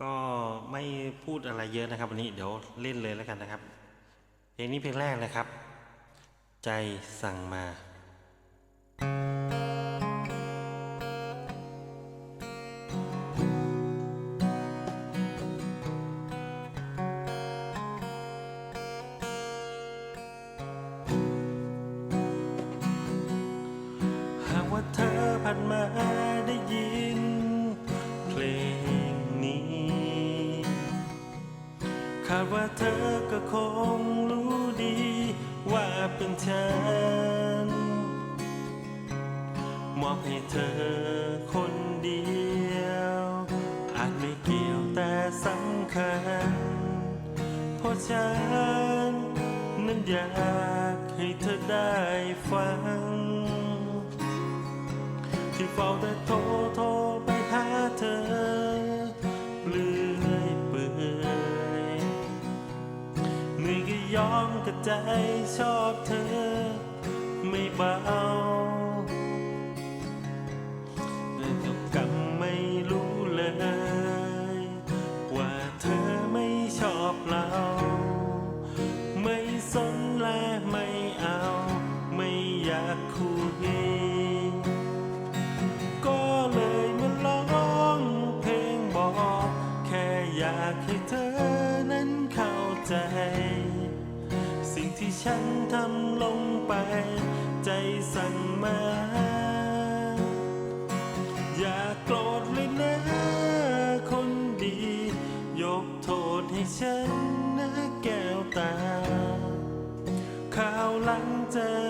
ก็ไม่พูดอะไรเยอะนะครับ วันนี้เดี๋ยวเล่นเลยแล้วกันนะครับ เพลงนี้เพลงแรกนะครับ ใจสั่งมา อคนเดียว อาจไม่เกี่ยวแต่สำคัญ เพราะฉัน นั้นอยากให้เธอได้ฟัง ที่เฝ้าแต่โทรโทรไปหาเธอเลื่อยเปื่อยเหนื่อยก็ยอมกับใจชอบเธอ ไม่เบา อยากคุยก็เลยมาร้องเพลงบอก แค่อยากให้เธอนั้นเข้าใจ สิ่งที่ฉันทำลงไป ใจสั่งมา อย่าโกรธเลยนะคนดี ยกโทษให้ฉันนะแก้วตาข่าวหลังเจะ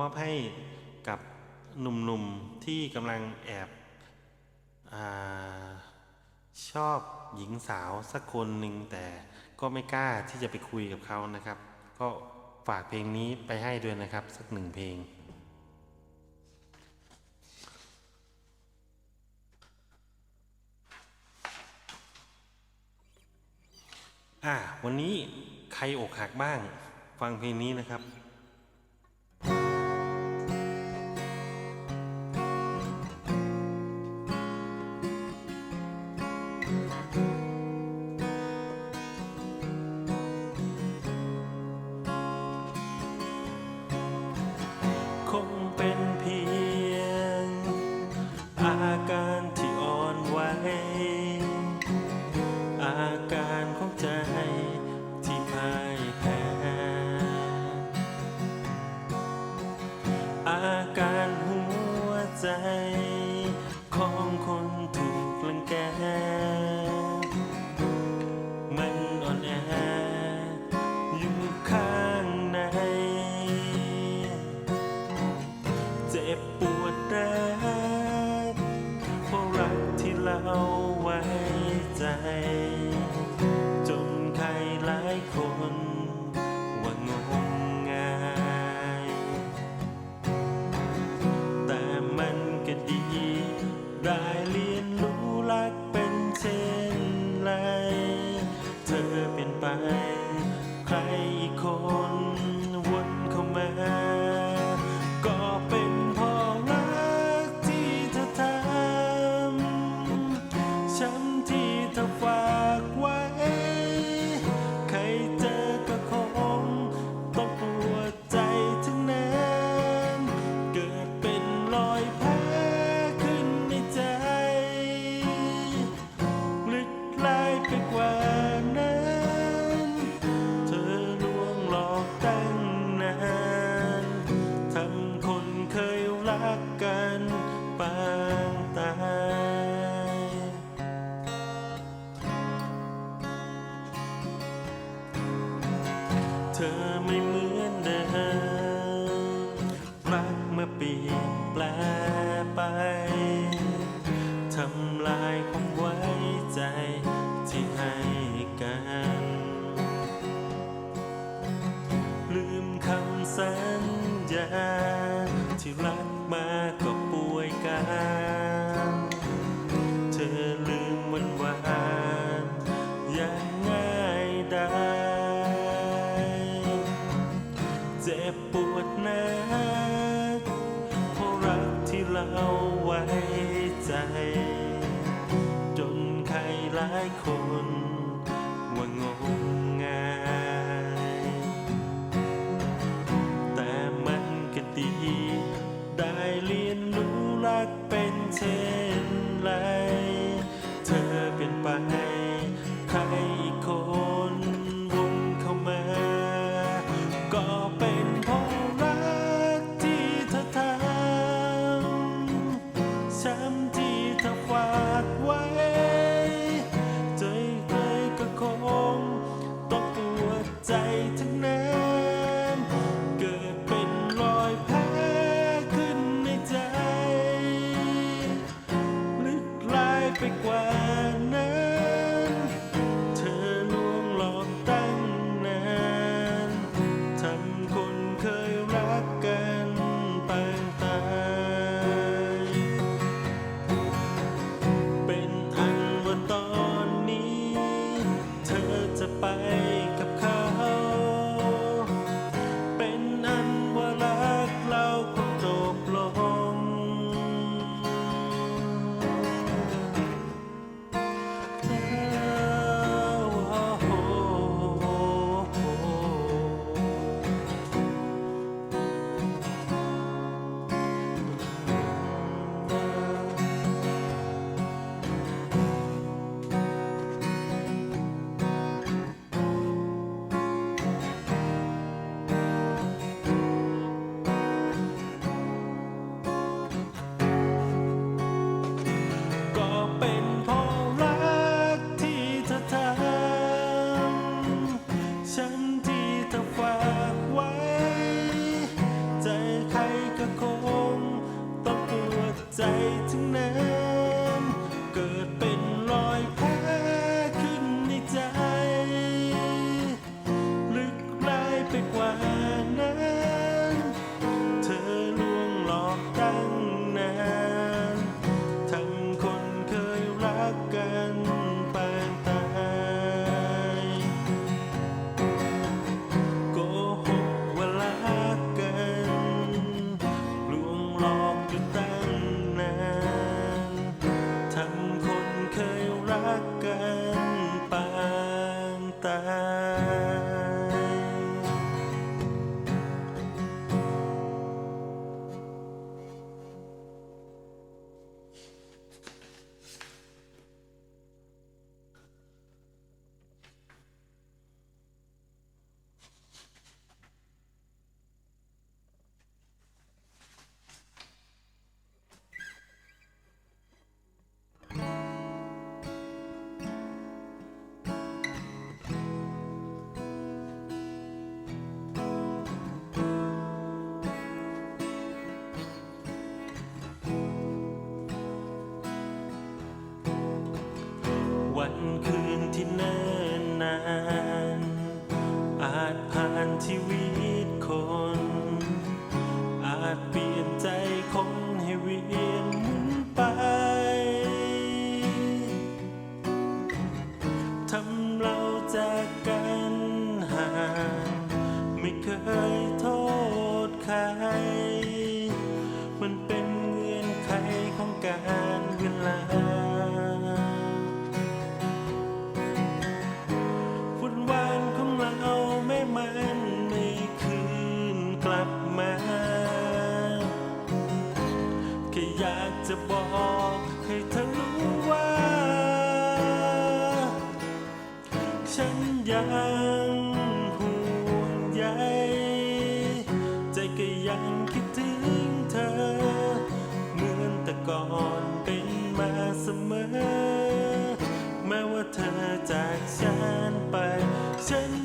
มอบให้กับหนุ่มๆที่กำลังแอบอชอบหญิงสาวสักคนหนึ่งแต่ก็ไม่กล้าที่จะไปคุยกับเขานะครับ ก็ฝากเพลงนี้ไปให้ด้วยนะครับ สักหนึ่งเพลงอะวันนี้ใครอกหักบ้าง ฟังเพลงนี้นะครับ คืนที่แน่ากจะบอกให้เธอรู้ว่า ฉันยังห่วงใยใจก็ยังคิดถึงเธอ เหมือนแต่ก่อนเป็นมาเสมอ แม้ว่าเธอจากฉันไป ฉัน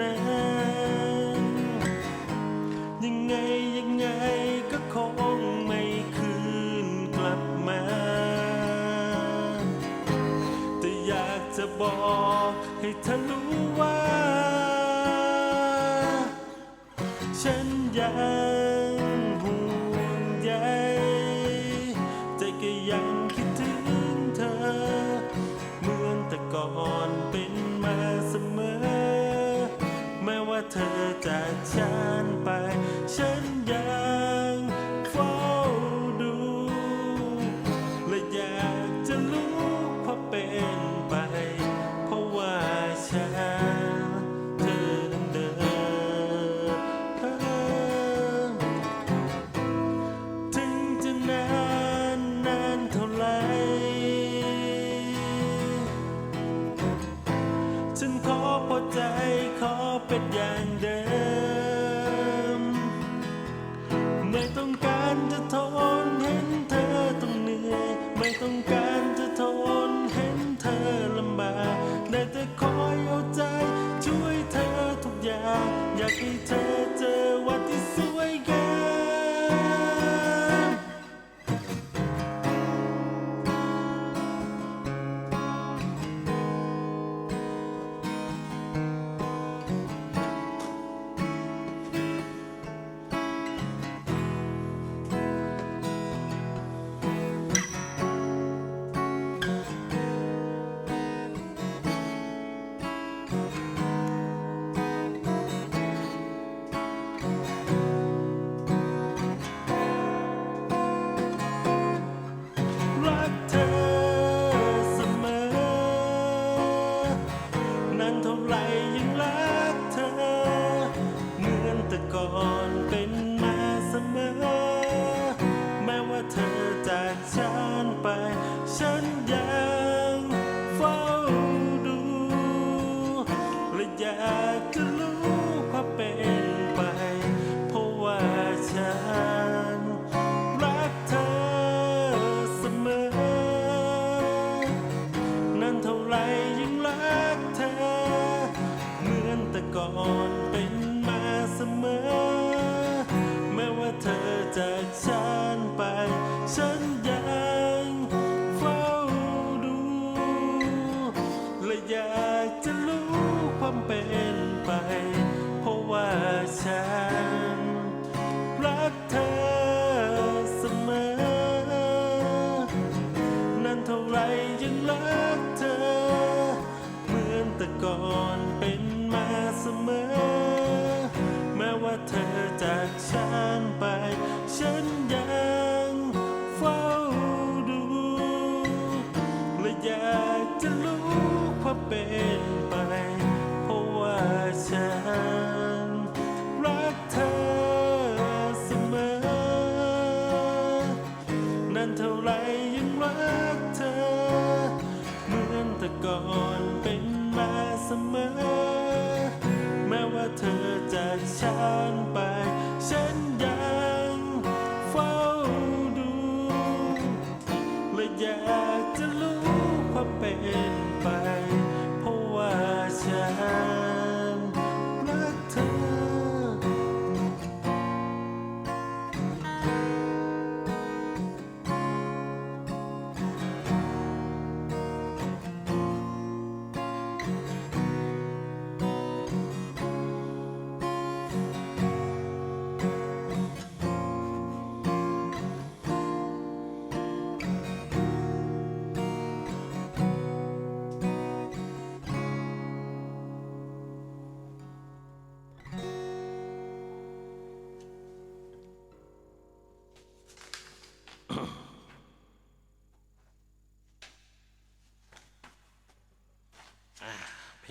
นั้ยังไงยังไงก็คงไม่คืนกลับมา แต่อยากจะบอกให้เธอ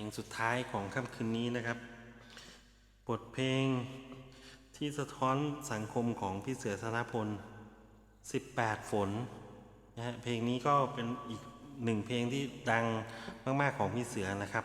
ลงสุดท้ายของค่ำคืนนี้นะครับ บทเพลงที่สะท้อนสังคมของพี่เสือธนพล 18 ฝนนะฮะเพลงนี้ก็เป็นอีกหนึ่งเพลงที่ดังมาก ๆ ของพี่เสือนะครับ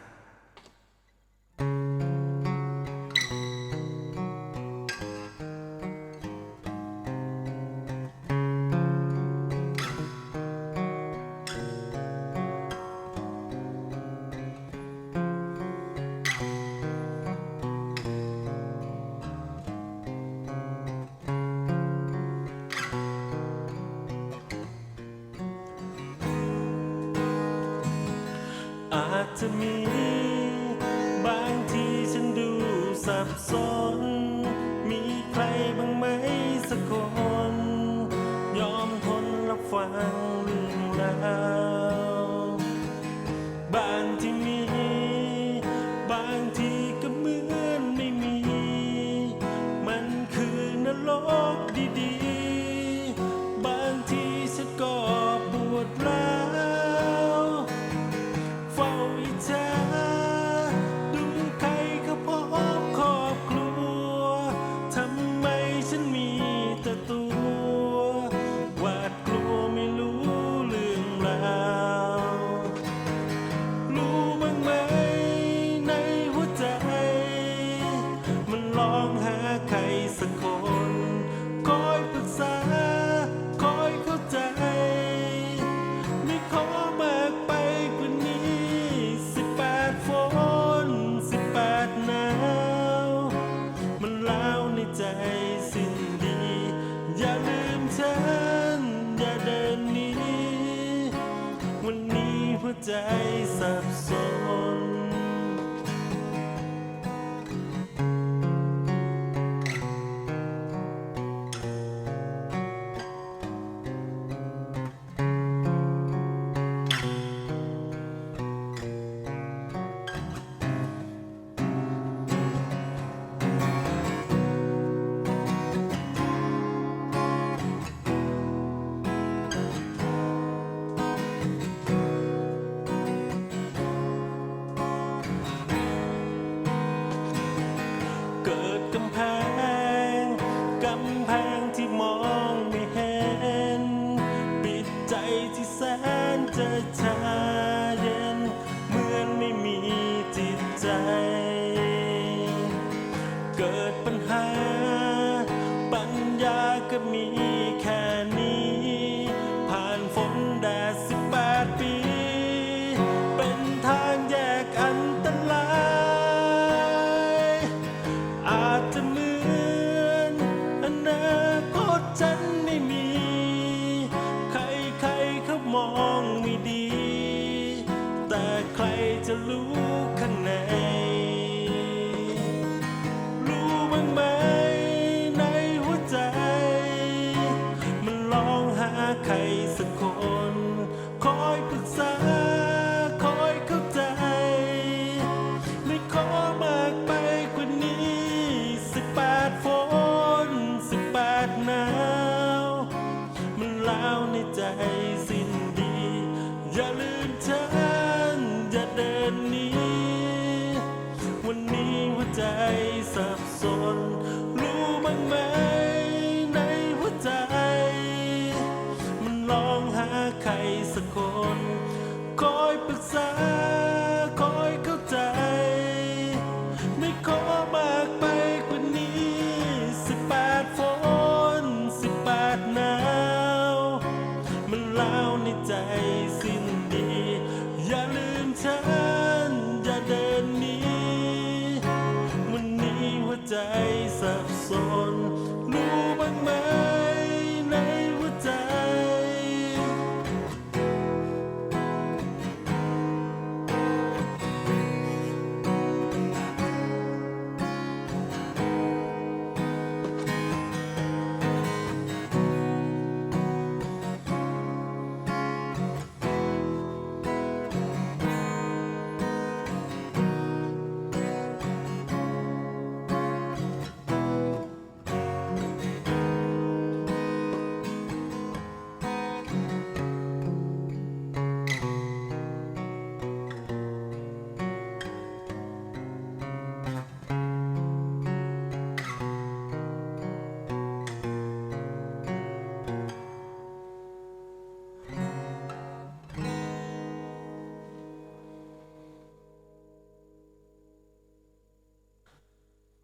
ใครสักคน คอยปรึกษา